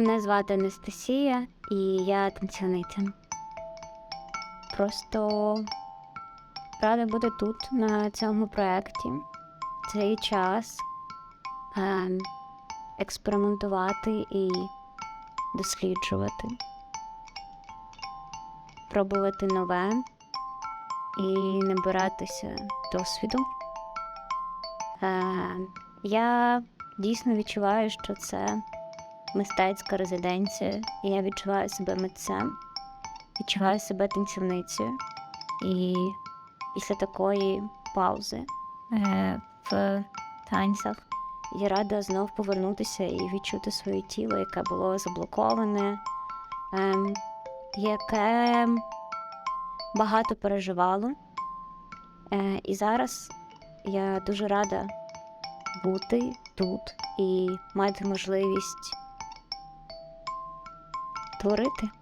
Мене звати Анастасія, і я танцівниця. Просто рада бути тут, на цьому проєкті. Цей час е, експериментувати і досліджувати, пробувати нове і набиратися досвіду. Е, я дійсно відчуваю, що це мистецька резиденція, і я відчуваю себе митцем, відчуваю себе танцівницею. І після такої паузи е, в танцях я рада знов повернутися і відчути своє тіло, яке було заблоковане, ем, яке багато переживало. Е, і зараз я дуже рада бути тут і мати можливість творити.